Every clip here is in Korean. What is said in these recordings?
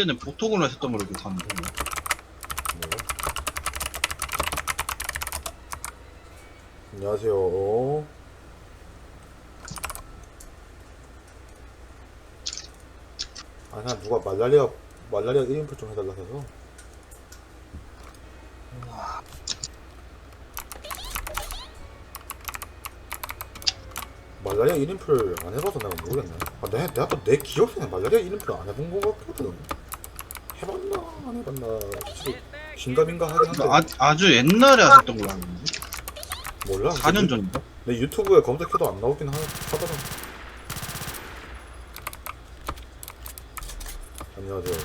그때는 보통으로 하셨던 걸로 기억하는데. 몰라. 안녕하세요. 아, 난 누가 말라리아, 말라리아 1인풀 좀 해달라 해서. 말라리아 1인풀 안 해봐서 내가 모르겠네. 아, 내, 내가 또내 기억에는 말라리아 1인풀 안 해본 것 같거든. 해봤나, 안 해봤나. 솔직히 긴가민가 하긴 한데. 아, 아주 옛날에 하셨던 걸로 아는데. 몰라. 4년 전인가? 내 유튜브에 검색해도 안 나오긴 하, 하더라. 안녕하세요.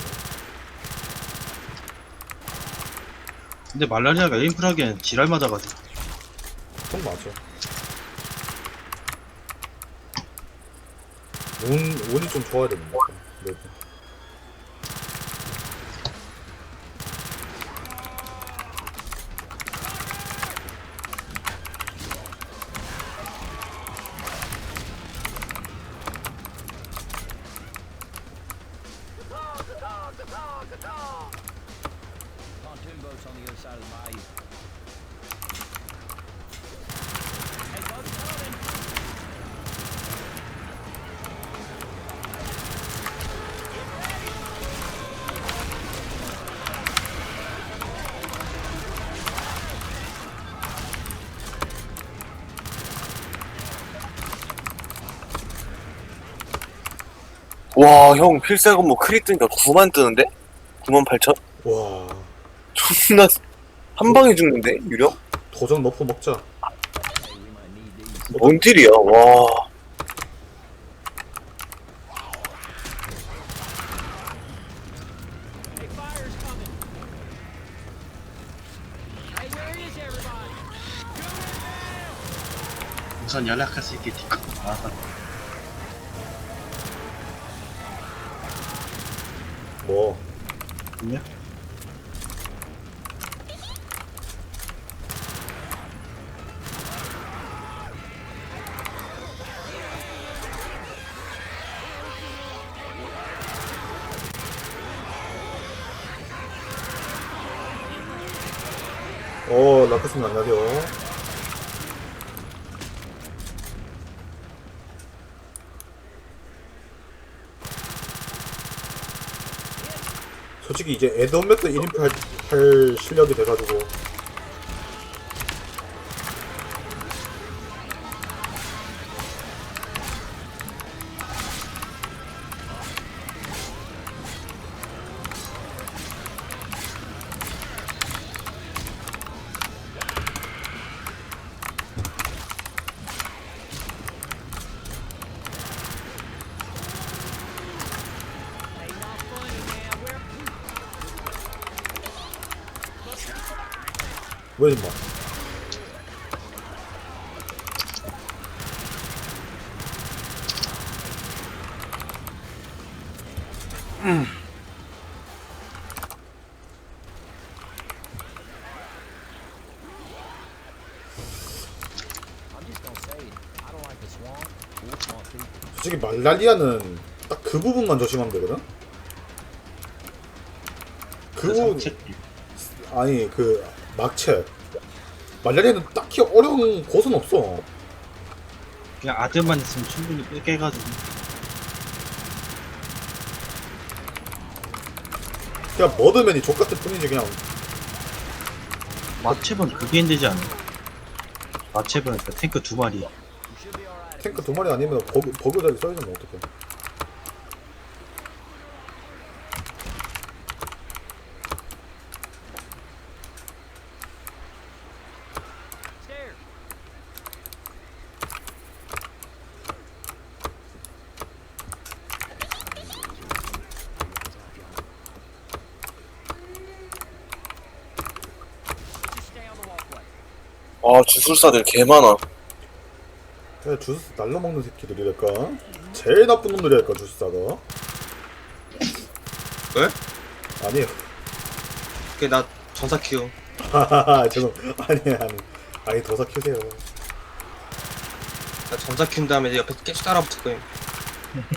근데 말라리아가 에임플 하기엔 지랄 맞아가지고. 그건 맞아. 운, 운이 좀 좋아야 됩니다. 네. 와, 형, 필살건 뭐 크리 뜨니까 9만 뜨는데? 9만 8천? 와, 존나, 한 방에 죽는데? 유령? 도전 너프 먹자. 뭔 딜이야, 와. 우선 연락할 수 있게 디코. 아, 뭐, 그냥? 어, 라크스님 안녕하세요. 솔직히 이제 1인풀 할, 할 실력이 돼가지고 swamp people. 솔직히 말라리아는 딱 그 부분만 조심하면 되거든? 그 부분 아니 그 막채 말라리아는 딱히 어려운 곳은 없어 그냥 아들만 있으면 충분히 깨가지고. 그냥 머드맨이 족같을 뿐이지 그냥 마체본 그게 힘들지 않아? 마체본 그 탱크 두 마리. 탱크 두 마리 아니면 버그, 버그 자리 써있으면 어떡해 주술사들 개 많아. 그냥 주스 날라먹는 새끼들이랄까 제일 나쁜 놈들이랄까 주스사가 왜? 아니에요 그게 나 전사 키워. 하하하 죄송 아니 아니 아니 도사 키우세요 나 전사 키운 다음에 이제 옆에 계속 따라 붙을 거임.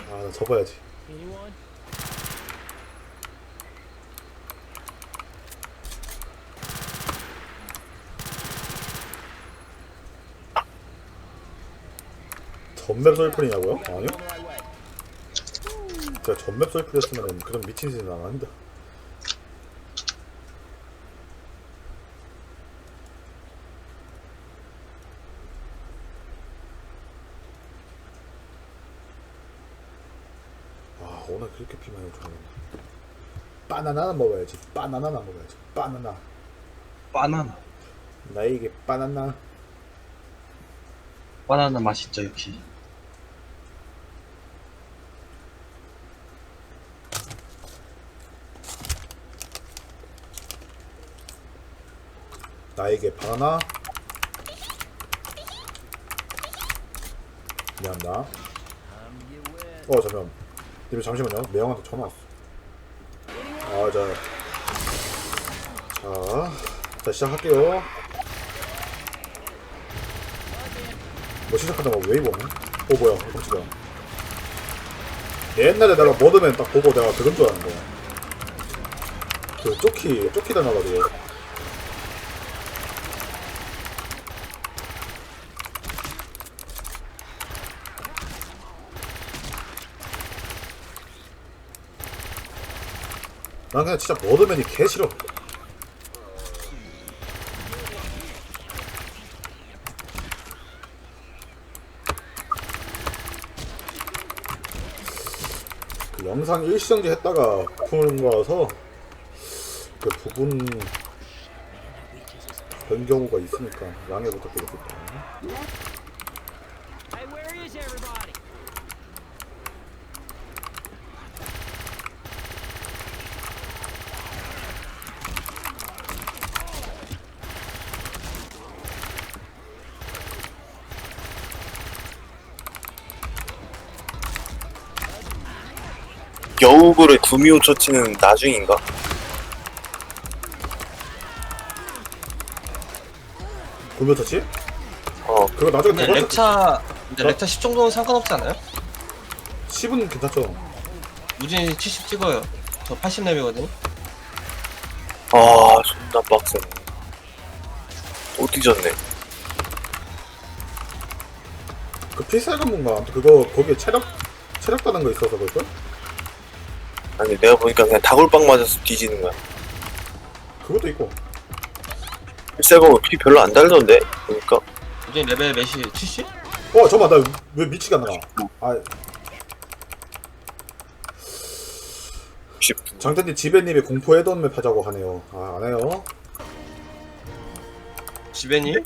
아나 접어야지 Anyone? 전맵 솔플이냐고요? 아니요. 제가 전맵 솔플이었으면 그런 미친 짓은 안 합니다. 아 오늘 그렇게 비 많이 오잖아. 바나나 먹어야지. 바나나 먹어야지. 바나나. 바나나. 나에게 바나나. 바나나 맛있죠, 역시. 나에게 바나나. 미안합니다. 어 잠깐. 님이 잠시만요. 매형한테 전화 왔어. 아 자. 자, 자 시작할게요. 뭐 시작하다가 웨이브 오네? 어 뭐야 깜짝이야 옛날에 내가 머드맨 딱 보고 내가 그런 줄 알았는데 그 쪼키 쪼키 닮아가지고 난 그냥 진짜 머드맨이 개 싫어 그 영상 일시정지 했다가 푸는 거라서 그 부분 된 경우가 있으니까 양해 부탁드리겠습니다. 여우불의 구미호 처치는 나중인가? 구매 터치? 어 그거 나중에 근데 대박 렉차 근데 렉차 10 정도는 상관없지 않아요? 10은 괜찮죠? 우진이 70 찍어요 저 80렙이거든요 아 존나 빡세네 또 뒤졌네 그 필살금 뭔가 아무튼 그거 거기에 체력 체력 받는 거 있어서 그럴걸? 아니 내가 보니까 그냥 다골빵 맞아서 뒤지는 거야 그것도 있고 필살검은 피 별로 안 달던데 보니까 우진이 레벨 몇이 70? 어 잠깐만 나 왜 미치가 안 나가 아60 장태님 지배님이 공포 해던맵 하자고 하네요 아 안해요 지배님?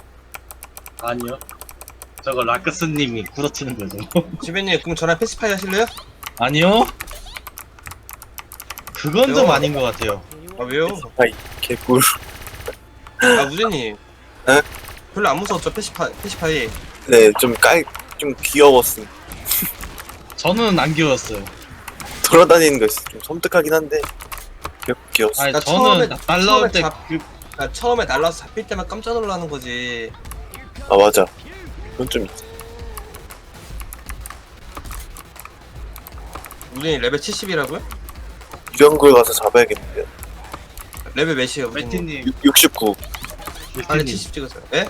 아니요. 저거 라크스님이 굳어치는 거죠. 지배님 그럼 저랑 패스파이 하실래요? 아니요. 그건 좀? 아닌 것 같아요. 아 왜요? 아이 개꿀 아 우진님 에? 별로 안 무서웠죠 패시파, 패시파이 네 좀 깔 좀 귀여웠음 저는 안 귀여웠어요. 돌아다니는 거좀 섬뜩하긴 한데 귀엽, 아니, 나 저는 처음에- 날라올 처음에 때 잡- 그, 나 처음에 날라서 잡힐 때만 깜짝 놀라는 거지 아 맞아 그건 좀 있지 우진이 레벨 70이라고요? 유령구에 가서 잡아야겠는데요 레벨 몇이에요? 매티님, 69 빨리 매티님. 70 찍으세요 예?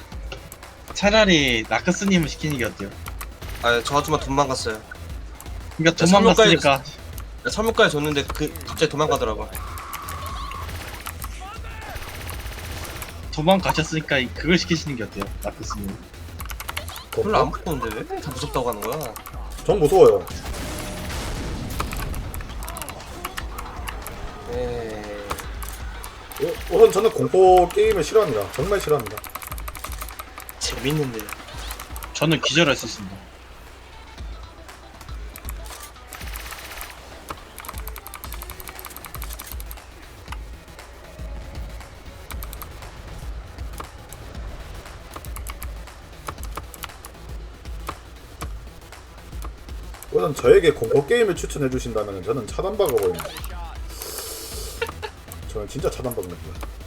차라리 라크스님을 시키는 게 어때요? 아저 아줌마 도망갔어요 그러니까 야, 도망갔으니까 나 설문까지 줬는데 그 갑자기 도망가더라고 도망가셨으니까 이- 그걸 시키시는 게 어때요? 라크스님. 별로 안 무서운데 왜 다 무섭다고 하는 거야 전 무서워요 에이 우- 우선 저는 공포 게임을 싫어합니다. 정말 싫어합니다. 재밌는데 저는 기절할 수 있습니다. 우선 저에게 공포 게임을 추천해 주신다면 저는 차단박아버립니다. 저는 진짜 차단박입니다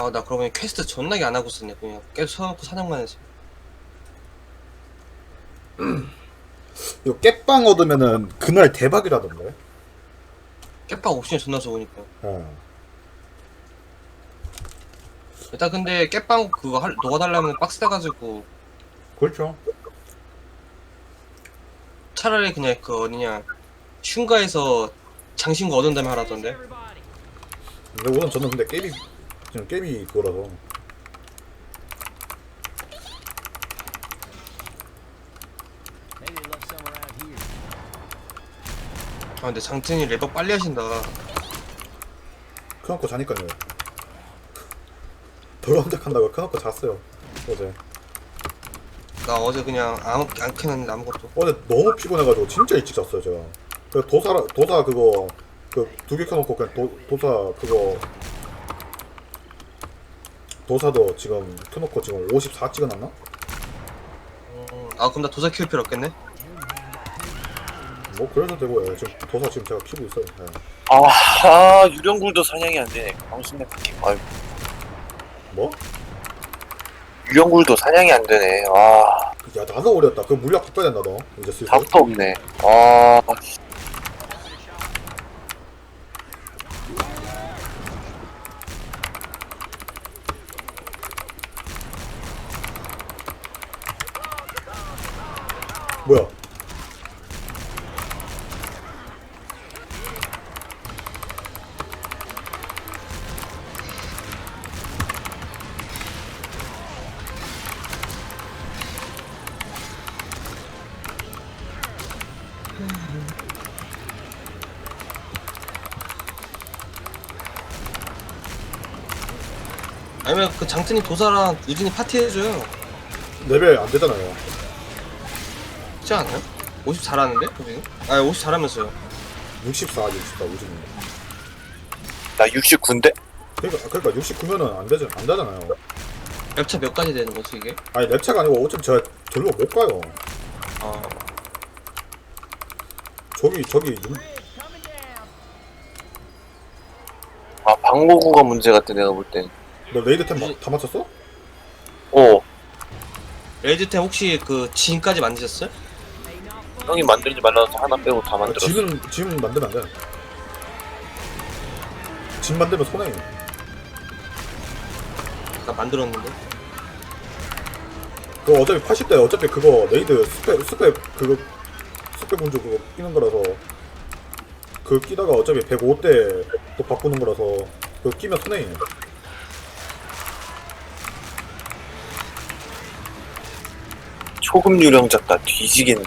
아 나 그러고 보니 퀘스트 존나게 안 하고 있었네 그냥 계속 쳐놓고 사냥만 했어 이거 깨빵 얻으면은 그날 대박이라던데. 깨빡 옵션이 존나 좋으니까 어. 일단 근데 깨빵 그거 할, 녹아달라면 빡세가지고 그렇죠. 차라리 그냥 그 어디냐 흉가에서 장신구 얻은 다음에 하라던데 근데 우선 저는 근데 게임이 지금 게임이 그거라서. 아 근데 장튼이 레버 빨리 하신다 켜놓고 자니까요. 덜 험작한다고 켜놓고 잤어요. 어제. 나 어제 그냥 아무 안 켜놨는데 아무것도 어제 너무 피곤해가지고 진짜 일찍 잤어요 제가. 그 도사 도사 그거 그 두 개 켜놓고 그냥 도, 도사 그거 도사도 지금 켜놓고 지금 54 찍어놨나? 음, 아 그럼 나 도사 키울 필요 없겠네 뭐 그래도 되고요. 지금 도사 지금 제가 키고 있어요. 네. 아, 아 유령굴도 사냥이 안 되네. 방순내 느낌. 아, 뭐? 유령굴도 사냥이 안 되네. 아, 야 나도 어렸다. 그 물약 바꿔야 된다 너. 이제 슬슬. 답도 없네. 아, 뭐 아니면 그 장튼이 도사랑 우진이 파티해줘요 레벨 안 되잖아요. 그렇지 않아요? 50 잘하는데 우진이? 아50 잘하면서요 64, 64 우진이. 나 69인데? 그러니까 그러니까 69면은 안 되잖 안 되잖아요. 랩차 몇 가지 되는 거지 이게? 아니 랩차가 아니고 어차피 제가 절로 못 가요. 아 저기 저기 육- 아, 방어구가 문제 같아, 내가 볼 땐. 너 레이드 템 다 맞췄어? 어, 레이드템 혹시 그 진까지 만드셨어요? 형이 만들지 말라서 하나 빼고 다 아, 만들었어. 짐은 짐 만들면 안 돼. 짐 만들면 손해. 나 만들었는데 그 어차피 80대 어차피 그거 레이드 스펙 스펙 그거 스펙 운조 그거 끼는 거라서 그 끼다가 어차피 105대 또 바꾸는 거라서 그거 끼면 손해. 초급 유령 작다. 뒤지겠네.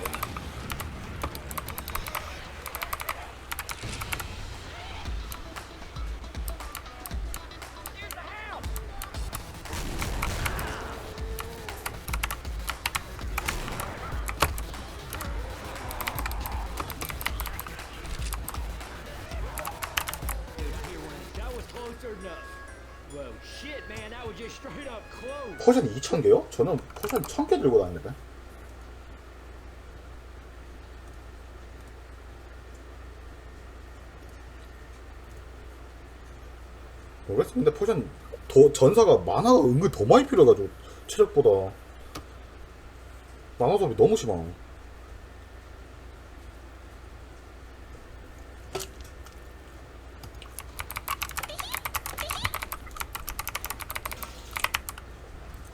That was closer than a... Whoa, shit, man, that was just straight up close. 포션 2,000개요? 저는 포션 1,000개 들고 다니는데. 모르겠어. 근데 포션 더 전사가 만화가 은근 더 많이 필요해가지고 체력보다 만화 소비 너무 심하.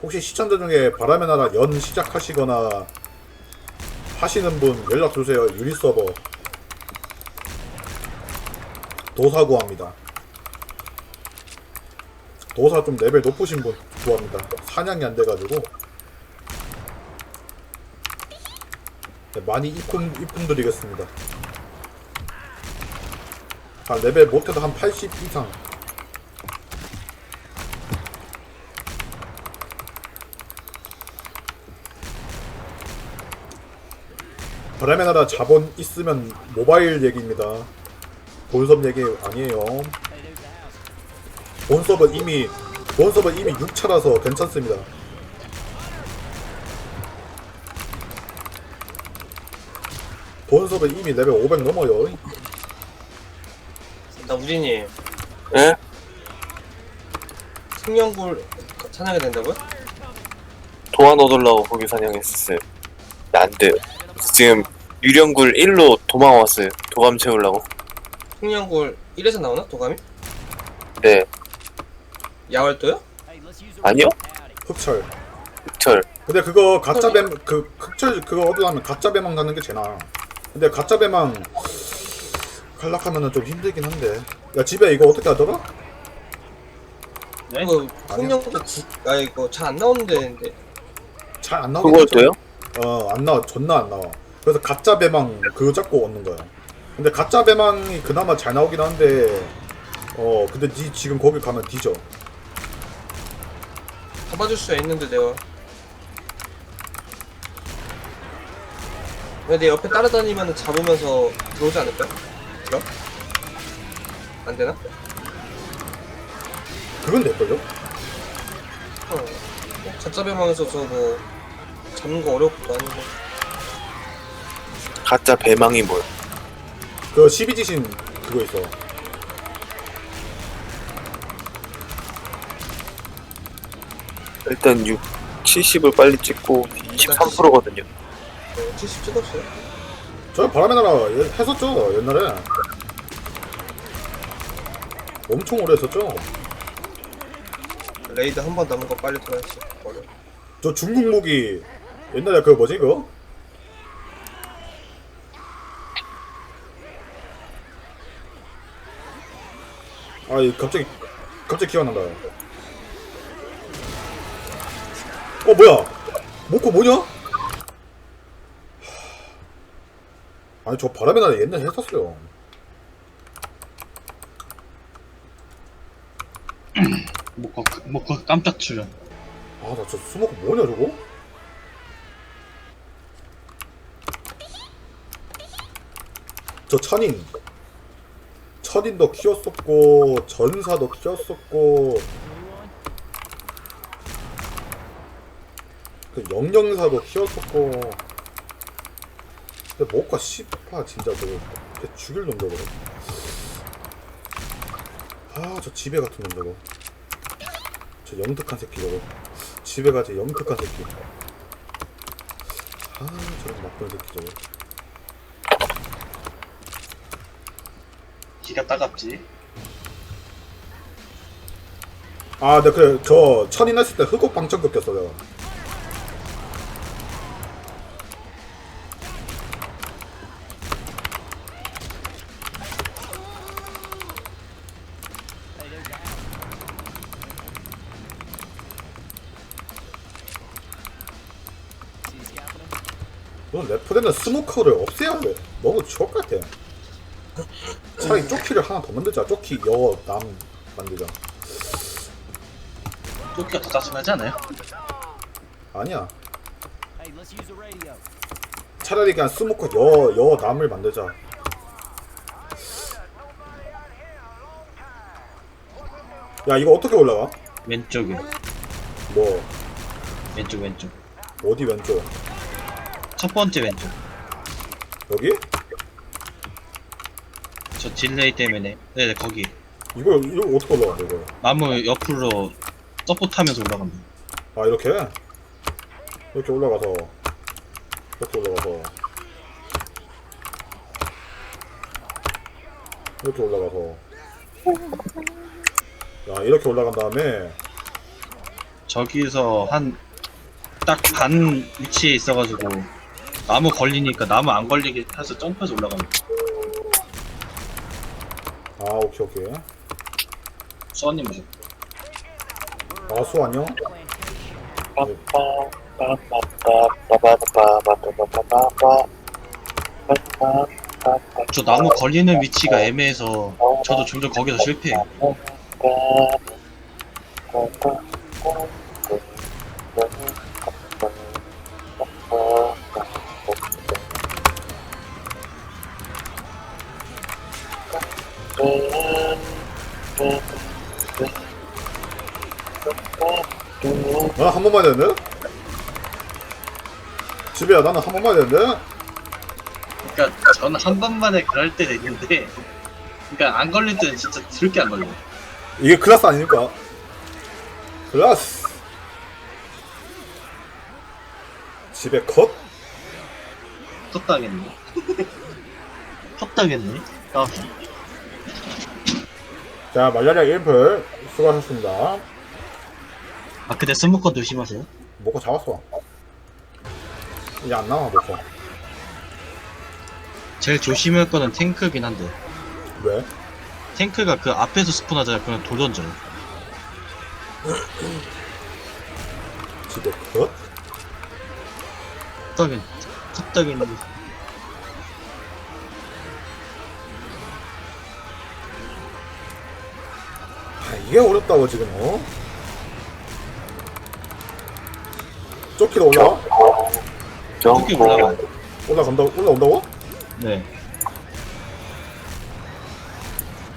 혹시 시청자 중에 바람의 나라 연 시작하시거나 하시는 분 연락 주세요. 유리 서버 도사 구합니다. 도사 좀 레벨 높으신 분 구합니다. 사냥이 안 돼가지고 네, 많이 입금 입금 드리겠습니다. 아, 레벨 못해도 한 80 이상. 바람의 나라 자본 있으면 모바일 얘기입니다. 본섭 얘기 아니에요. 본섭은 이미 본섭은 이미 6차라서 괜찮습니다. 본섭은 이미 레벨 500 넘어요. 나 우진이 예? 흑령굴 사냥이 된다고요? 도안 얻으려고 거기 사냥했었어요. 근데 안 돼요. 그래서 지금 유령굴 1로 도망 왔어요. 도감 채우려고. 흑령굴 1에서 나오나? 도감이? 네. 야월도요? 아니요? Howdy. 흑철. 흑철. 근데 그거 가짜 뱀, 그 흑철 그거 얻으려면 가짜 배망 가는 게 제나. 근데 가짜 배망 갈락하면은 좀 힘들긴 한데. 야 집에 이거 어떻게 하더라? 네? 이거 흑령굴 구... 아 이거 잘 안 나오는데 근데 잘 안 나오긴 그걸 하죠. 또요? 어, 안 나와. 존나 안 나와. 그래서 가짜 배망 그거 잡고 얻는 거야. 근데 가짜 배망이 그나마 잘 나오긴 한데 어, 근데 니 지금 거기 가면 뒤져. 잡아줄 수 있는데 내가 왜내 옆에 따라다니면 잡으면서 들어오지 않을까? 그럼? 안 되나? 그건 될걸요? 어. 가짜 배망에서 저뭐 잡는 거 것도 아니고 가짜 배망이 뭐야? 그 12지신 그거 있어. 일단 6, 70을 빨리 찍고 23%거든요. 어, 70 찍었어요 저 바람의 나라 예- 했었죠 옛날에. 엄청 오래 했었죠. 레이드 한 번 남은 거 빨리 들어야지 어려 저 중국 무기 옛날에 그 뭐지 그거? 아이 갑자기 갑자기 기억 안 난다. 어 뭐야? 모코 뭐냐? 아니 저 바람의 나라 옛날에 했었어요. 뭐, 그, 뭐, 그 깜짝 출연. 아 나저 스모크 뭐냐 저거? 저 천인 천인도 키웠었고 전사도 키웠었고 그 영영사도 키웠었고. 근데 뭐가 씨파 진짜 저거 걔 죽일 놈 저거. 아저 지배 같은 놈 저거. 저 영특한 새끼 저거. 집에 가지 영특한 새끼. 아 저런 나쁜 새끼 저거. 기가 따갑지. 아, 네, 그래. 저, 천인 했을 때 흑옥 방청 꺾였어, 내가. 넌 레프되는 스모커를 없애야 돼. 너무 추억 같아. 차라리 조끼를 하나 더 만들자. 조끼, 여, 남 만들자. 조끼가 더 짜증나지 않아요? 아니야. 차라리 그냥 스모커 여, 여, 남을 만들자. 야, 이거 어떻게 올라가? 왼쪽에. 뭐, 왼쪽, 왼쪽. 어디 왼쪽? 첫 번째 왼쪽. 여기? 저 딜레이 때문에. 네네, 거기. 이거, 이거 어떻게 올라가, 이거? 나무 옆으로 서포트 하면서 올라간다. 아 이렇게 이렇게 올라가서 이렇게 올라가서 이렇게 올라가서 야 이렇게 올라간 다음에 저기서 한, 딱 반 위치에 있어가지고, 나무 걸리니까 나무 안 걸리게 해서 점프해서 올라가는 거. 아 오케이 오케이 써님 오셨 아수 안녕 저 나무 걸리는 위치가 애매해서, 저도 종종 거기서 실패해요. 한 번만 되는데? 집에야 나는 한 번만 되는데? 그러니까 저는 한 번만에 그럴 때도 있는데, 그러니까 안 걸릴 때는 진짜 드럽게 안 걸려요. 이게 클라스 아닙니까? 플러스 집에 컷? 컸다겠네. 컸다겠네. 아, 자 말라리아 1풀 수고하셨습니다 아 근데 스모커 조심하세요. 먹고 잡았어 이제 안 나와 먹고 제일 조심할 거는 탱크긴 한데 왜? 탱크가 그 앞에서 스폰하잖아요. 그냥 돌 던져요. 집에 컷? 컸다겠네. 컸다겠네. 아 이게 어렵다고 지금 어? 쫓기로 올라와? 이렇게 올라가요. 올라간다고? 올라온다고? 네.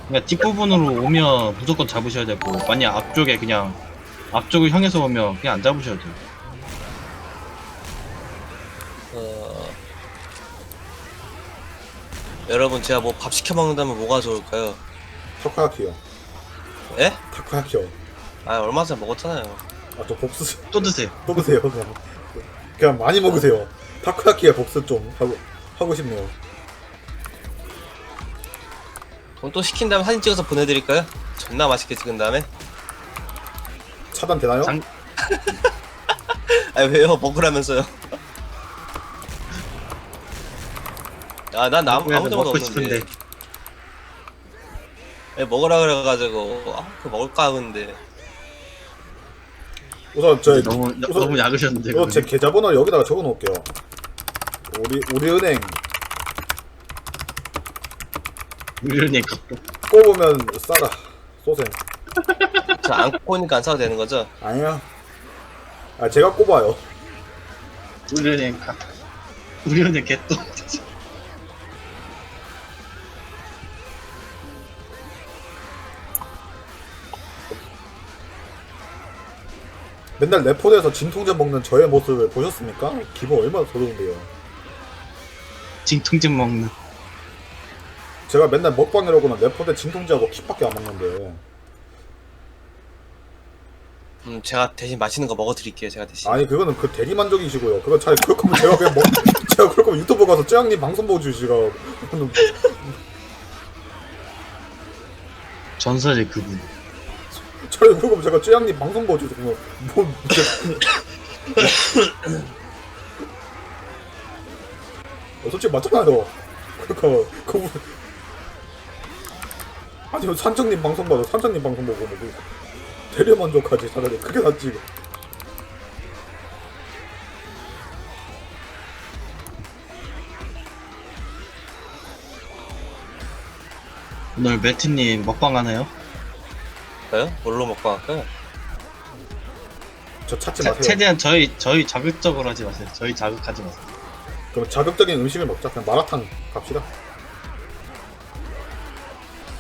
그러니까 뒷부분으로 오면 무조건 잡으셔야 되고 만약 앞쪽에 그냥 앞쪽을 향해서 오면 그냥 안 잡으셔야 돼요. 어... 여러분 제가 뭐 밥 시켜 먹는다면 뭐가 좋을까요? 타코야키요 예? 타코야키요 아 얼마 전에 먹었잖아요. 아 저 복수 또 드세요. 또 드세요 그냥 그냥 많이 먹으세요 타코야키에 복수 좀 하고 하고 싶네요 그럼 또 시킨 다음에 사진 찍어서 보내드릴까요? 존나 맛있게 찍은 다음에? 차단 되나요? 장- 아 왜요? 먹으라면서요. 아, 난 아무, 아무 데도 먹고 없는데. 싶은데 왜 먹으라 그래가지고, 아, 그 먹을까 하는데. 우선 저 너무 우선- 너무 약으셨는데. 이거 제 계좌번호 여기다가 적어 놓을게요 우리 우리은행 갖고 꼽으면 싸다 소생 저안 꼬니까 안 사도 되는 거죠? 아니야 아 제가 꼽아요 우리님 가. 우리님 개또. 맨날 레포드에서 진통제 먹는 저의 모습을 보셨습니까? 기분 얼마나 더러운데요 징통증 먹는. 제가 맨날 먹방이라고는 레포드 진통제하고 킥밖에 안 먹는데 음, 제가 대신 맛있는 거 먹어드릴게요, 제가 대신. 아니 그거는 그 대리만족이시고요 그건 차라리 그럴 거면 제가 그냥 먹 제가 그럴 거면 유튜브 가서 쯔양님 방송 보여주시가 전설의 그분. 그럴 거면 제가 쯔양님 방송 보여주시고 뭐, 뭐 어, 솔직히 맞잖아요 그러니까 그분. 아니 산정님 방송 봐도 산정님 방송 보고 뭐 그- 대리만족하지 차라리. 그게 낫지 오늘 매트님 먹방 하나요? 할까요? 뭘로 먹방 할까요? 저 찾지 자, 마세요 최대한 저희 저희 자극적으로 하지 마세요. 저희 자극하지 마세요. 그럼 자극적인 음식을 먹자 그냥 마라탕 갑시다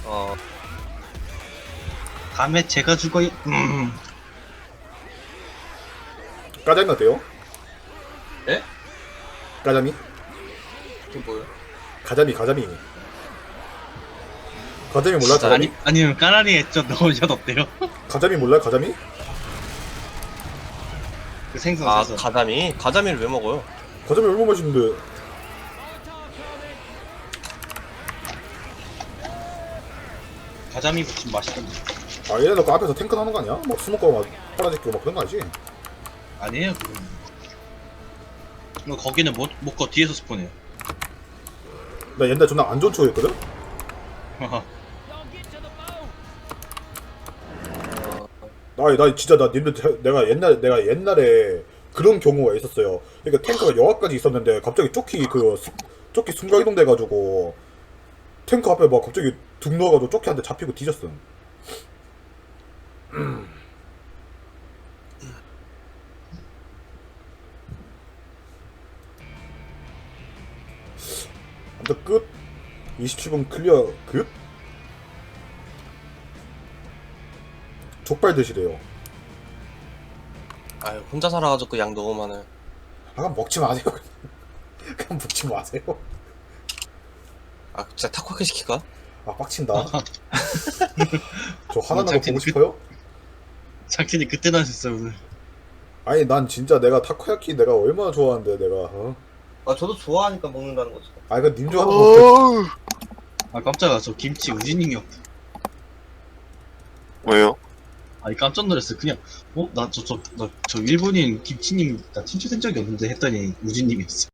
어, 다음에 제가 죽어요. 음. 까자미 어때요? 예? 까자미? 이게 뭐예요? 가자미 가자미 가자미 몰라 진짜 가자미? 아니 아니면 까나리에 좀 넣으셔 어때요? 가자미 몰라 가자미? 그 생선 아, 생선. 가자미? 가자미를 왜 먹어요? 가자미 얼마 맛있는데 가자미 무침 맛있던데. 아 얘네들 그 앞에서 탱크 하는 거 아니야? 막 스모커 막 빨아지고 막 그런 거 아니지? 아니에요 그건. 뭐 거기는 못 못거 뒤에서 스폰해요. 나 옛날 존나 안 좋은 추억이었거든? boat. 나, 나 진짜 나 님들 태- 내가 옛날 내가 옛날에 그런 경우가 있었어요. 그러니까 탱크가 여기까지 있었는데 갑자기 조끼 그 수- 조끼 순간 이동 돼가지고 탱크 앞에 막 갑자기 둥 넣어가지고 조끼한테 잡히고 뒤졌음. 아무튼 끝. 27분 클리어 끝. 족발 드시래요. 아유, 혼자 살아가지고 양 너무 많아요. 아 먹지 마세요. 그냥 먹지 마세요. 아, 진짜 타코야키 시킬까? 아 빡친다. 저 화나는 거 보고 끝. 싶어요? 작진이 그때 나셨어 오늘. 아니 난 진짜 내가 타코야키 내가 얼마나 좋아하는데 내가 어? 아 저도 좋아하니까 먹는다는 거죠. 아 이거 님 좋아하는 거 아 깜짝아 저 김치 우진님이 없. 왜요? 아니 깜짝 놀랐어 그냥 어 나 저저저저 일본인 김치님 나 친추된 적이 없는데 했더니 우진님이었어.